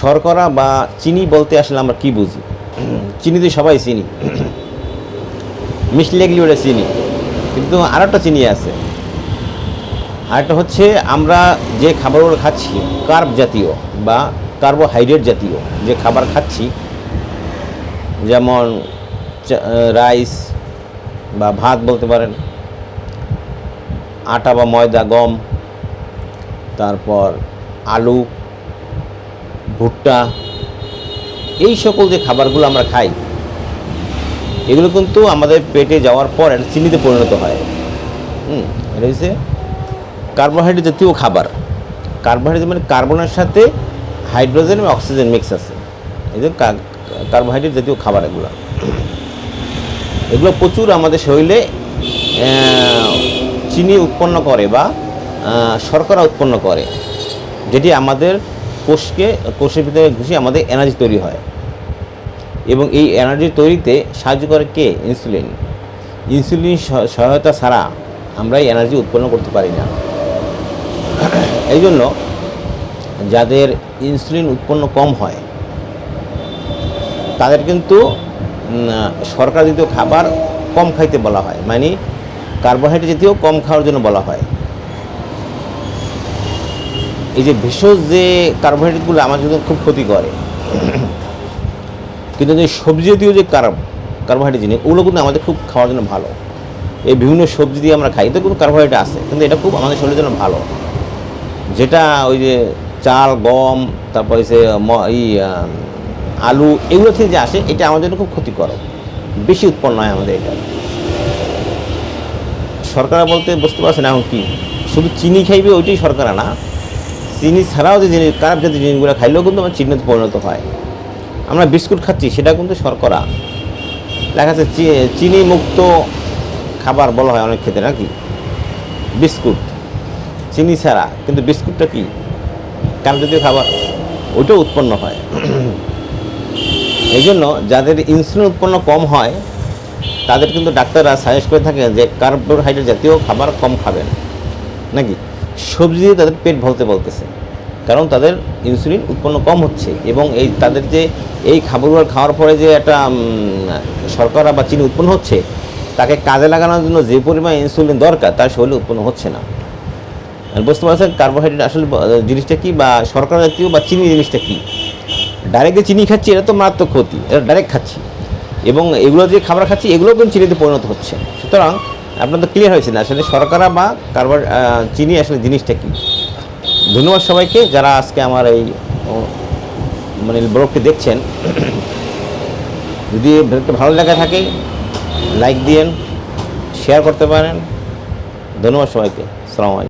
শর্করা বা চিনি বলতে আসলে আমরা কি বুঝি? চিনি তো সবাই চিনি। মিষ্টি লেগলি ওটা চিনি। কিন্তু আর একটা চিনি আছে। আরেকটা হচ্ছে আমরা যে খাবারগুলো খাচ্ছি কার্ব জাতীয় বা কার্বোহাইড্রেট জাতীয় যে খাবার খাচ্ছি, যেমন রাইস বা ভাত বলতে পারেন, আটা বা ময়দা, গম, তারপর আলু ভুট্টা, এই সকল যে খাবারগুলো আমরা খাই, এগুলো কিন্তু আমাদের পেটে যাওয়ার পর এটা চিনিতে পরিণত হয়। হুম, এটা হচ্ছে কার্বোহাইড্রেট জাতীয় খাবার। কার্বোহাইড্রেট মানে কার্বনের সাথে হাইড্রোজেন এবং অক্সিজেন মিক্স আছে। এই যে কার্বোহাইড্রেট জাতীয় খাবার এগুলো। এগুলো প্রচুর আমাদের শরীরে চিনি উৎপন্ন করে বা শর্করা উৎপন্ন করে, যেটি আমাদের কোষকে, কোষের ভিতরে ঘুষে আমাদের এনার্জি তৈরি হয়। এবং এই এনার্জি তৈরিতে সাহায্য করে কে? ইনসুলিন ইনসুলিন সহ- সহায়তা ছাড়া আমরা এই এনার্জি উৎপন্ন করতে পারি না। এই জন্য যাদের ইনসুলিন উৎপন্ন কম হয়, তাদের কিন্তু সরকার জাতীয় খাবার কম খাইতে বলা হয়। মানে কার্বোহাইড্রেট জাতীয় কম খাওয়ার জন্য বলা হয়। এই যে ভেষজ যে কার্বোহাইড্রেটগুলো আমার জন্য খুব ক্ষতি করে। কিন্তু যে সবজি জাতীয় যে কার্ব কার্বোহাইড্রেট জিনিস, ওগুলো কিন্তু আমাদের খুব খাওয়ার জন্য ভালো। এই বিভিন্ন সবজি দিয়ে আমরা খাই, এতে কিন্তু কার্বোহাইড্রেট আছে, কিন্তু এটা খুব আমাদের শরীরের জন্য ভালো। যেটা ওই যে চাল, গম, তারপরে সে এই আলু, এগুলো থেকে যে আসে, এটা আমাদের জন্য খুব ক্ষতিকর। বেশি উৎপন্ন হয় আমাদের এটা। সরকার বলতে বুঝতে পারছেন এখন কি? শুধু চিনি খাইবে ওইটাই সরকার না চিনি ছাড়াও যে জিনিস, খারাপ জাতীয় জিনিসগুলো খাইলেও কিন্তু আমার চিনিতে পরিণত হয়। আমরা বিস্কুট খাচ্ছি সেটা কিন্তু শর্করা। দেখা যাচ্ছে চিনি মুক্ত খাবার বলা হয় অনেক ক্ষেত্রে, নাকি? বিস্কুট, চিনি ছাড়া, কিন্তু বিস্কুটটা কি? কারণ জাতীয় খাবার, ওইটাও উৎপন্ন হয়। এই জন্য যাদের ইনসুলিন উৎপন্ন কম হয়, তাদের কিন্তু ডাক্তাররা সাজেস্ট করে থাকেন যে কার্বোহাইড্রেট জাতীয় খাবার কম খাবেন, নাকি? সবজি দিয়ে তাদের পেট ভরতে বলতেছে। কারণ তাদের ইনসুলিন উৎপন্ন কম হচ্ছে এবং এই তাদের যে এই খাবারগুলো খাওয়ার পরে যে একটা শর্করা বা চিনি উৎপন্ন হচ্ছে, তাকে কাজে লাগানোর জন্য যে পরিমাণ ইনসুলিন দরকার, তার শরীরে উৎপন্ন হচ্ছে না। বুঝতে পারছেন কার্বোহাইড্রেট আসলে জিনিসটা কী বা শর্করা জাতীয় বা চিনি জিনিসটা কী? ডাইরেক্ট যে চিনি খাচ্ছি, এটা তো মারাত্মক ক্ষতি, এটা ডাইরেক্ট খাচ্ছি। এবং এগুলো যে খাবার খাচ্ছি এগুলো কিন্তু চিনিতে পরিণত হচ্ছে। সুতরাং আপনার তো ক্লিয়ার হয়েছে না, আসলে শর্করা বা কারবার চিনি আসলে জিনিসটা কী? ধন্যবাদ সবাইকে, যারা আজকে আমার এই মানে ব্লগটি দেখছেন। যদি ব্লগটা ভালো লাগা থাকে লাইক দিয়েন শেয়ার করতে পারেন। ধন্যবাদ সবাইকে সালাম আলাইকুম।